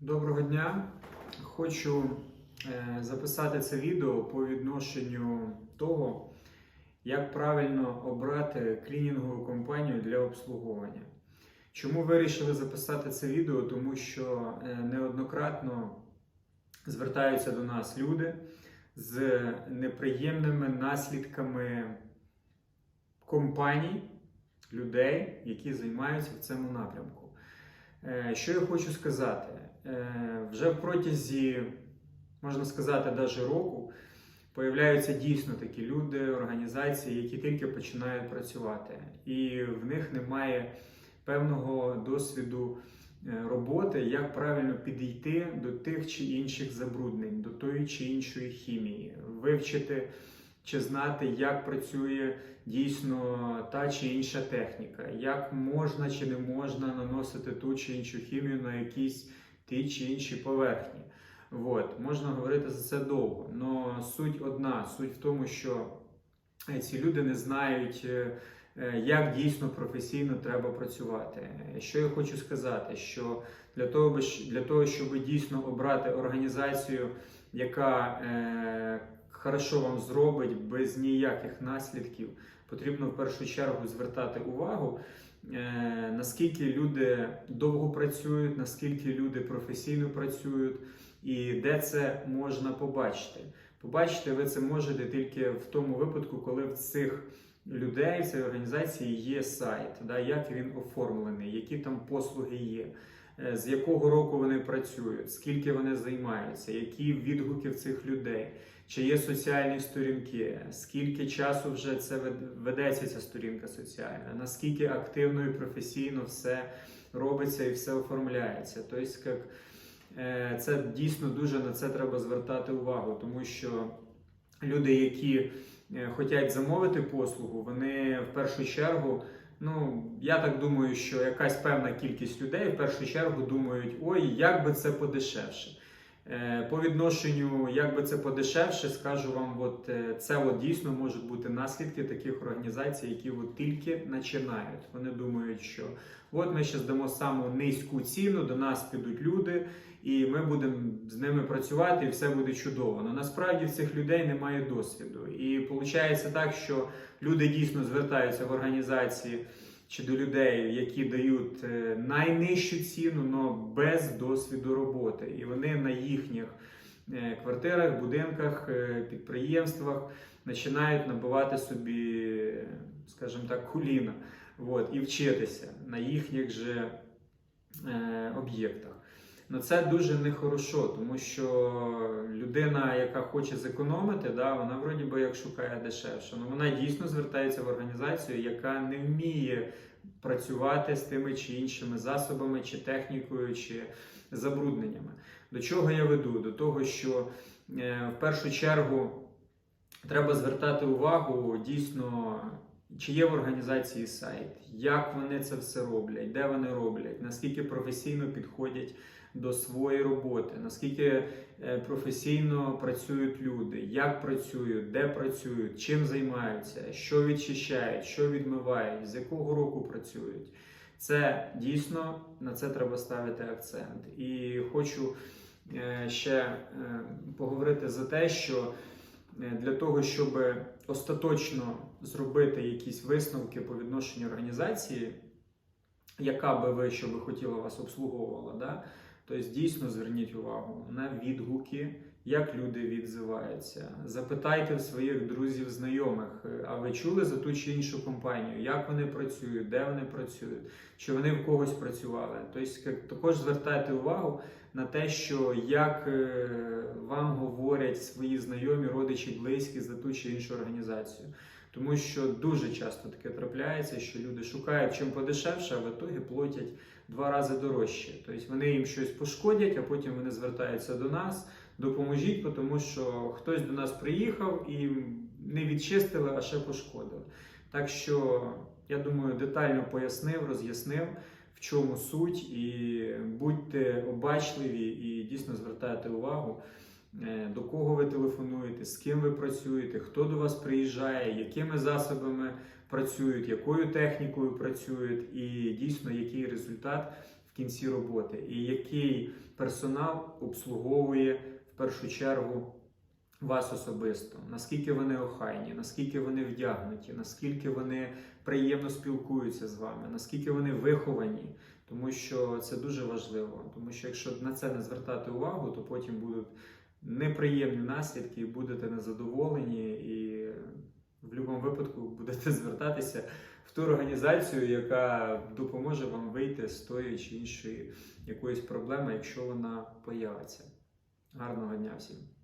Доброго дня! Хочу е, записати це відео по відношенню того, як правильно обрати клінінгову компанію для обслуговування. Чому вирішили записати це відео? Тому що е, неоднократно звертаються до нас люди з неприємними наслідками компаній, людей, які займаються в цьому напрямку. Е, Що я хочу сказати? Е, Вже в протязі, можна сказати, навіть року появляються дійсно такі люди, організації, які тільки починають працювати, і в них немає певного досвіду е, роботи, як правильно підійти до тих чи інших забруднень, до тої чи іншої хімії, вивчити чи знати, як працює дійсно та чи інша техніка, як можна чи не можна наносити ту чи іншу хімію на якісь ті чи інші поверхні. От. Можна говорити за це довго. але суть одна: суть в тому, що е, ці люди не знають, е, е, як дійсно професійно треба працювати. Що я хочу сказати, що для того, для того щоб дійсно обрати організацію, яка е, хорошо вам зробить без ніяких наслідків, потрібно в першу чергу звертати увагу, е, наскільки люди довго працюють, наскільки люди професійно працюють, і де це можна побачити. Побачити ви це можете тільки в тому випадку, коли в цих людей, в цій організації є сайт, да, як він оформлений, які там послуги є. Е, З якого року вони працюють, скільки вони займаються, які відгуки в цих людей, чи є соціальні сторінки, скільки часу вже це ведеться ця сторінка соціальна, наскільки активно і професійно все робиться і все оформляється. Тобто, як, е, це дійсно дуже на це треба звертати увагу, тому що люди, які е, хочуть замовити послугу, вони в першу чергу. Ну, я так думаю, що якась певна кількість людей в першу чергу думають, ой, як би це подешевше. Е, По відношенню, як би це подешевше, скажу вам, от е, це от дійсно можуть бути наслідки таких організацій, які от тільки починають. Вони думають, що от ми ще здамо саму низьку ціну, до нас підуть люди, і ми будемо з ними працювати, і все буде чудово. Але насправді в цих людей немає досвіду. І виходить так, що люди дійсно звертаються в організації чи до людей, які дають е, найнижчу ціну, але без досвіду роботи. І вони на їхніх е, квартирах, будинках, е, підприємствах починають набивати собі, скажімо так, куліна от, і вчитися на їхніх же е, об'єктах. Ну, це дуже нехорошо, тому що людина, яка хоче зекономити, да, вона вроді би як шукає дешевше. Ну, вона дійсно звертається в організацію, яка не вміє працювати з тими чи іншими засобами, чи технікою, чи забрудненнями. До чого я веду? До того, що е, в першу чергу треба звертати увагу дійсно. Чи є в організації сайт, як вони це все роблять, де вони роблять, наскільки професійно підходять до своєї роботи, наскільки е, професійно працюють люди, як працюють, де працюють, чим займаються, що відчищають, що відмивають, з якого року працюють. Це дійсно на це треба ставити акцент. І хочу е, ще е, поговорити за те, що для того, щоб остаточно зробити якісь висновки по відношенню організації, яка би ви що хотіла вас обслуговувала, да? тобто дійсно зверніть увагу на відгуки, як люди відзиваються. Запитайте в своїх друзів, знайомих, е, а ви чули за ту чи іншу компанію, як вони працюють, де вони працюють, чи вони в когось працювали. Тобто також звертайте увагу на те, що як е, вам говорять свої знайомі, родичі, близькі за ту чи іншу організацію. Тому що дуже часто таке трапляється, що люди шукають чим подешевше, а в ітогі платять два рази дорожче. Тобто вони їм щось пошкодять, а потім вони звертаються до нас, допоможіть, тому що хтось до нас приїхав і не відчистили, а ще пошкодили. Так що я думаю, детально пояснив, роз'яснив, в чому суть, і будьте обачливі і дійсно звертайте увагу. е, До кого ви телефонуєте, з ким ви працюєте, хто до вас приїжджає, якими засобами працюють, якою технікою працюють, і дійсно який результат в в кінці роботи, і який персонал обслуговує в першу чергу вас особисто, наскільки вони охайні, наскільки вони вдягнуті, наскільки вони приємно спілкуються з вами, наскільки вони виховані, тому що це дуже важливо. Тому що якщо на це не звертати увагу, то потім будуть неприємні наслідки, і будете незадоволені, і в будь-якому випадку будете звертатися в ту організацію, яка допоможе вам вийти з тої чи іншої якоїсь проблеми, якщо вона появиться. Гарного дня всім!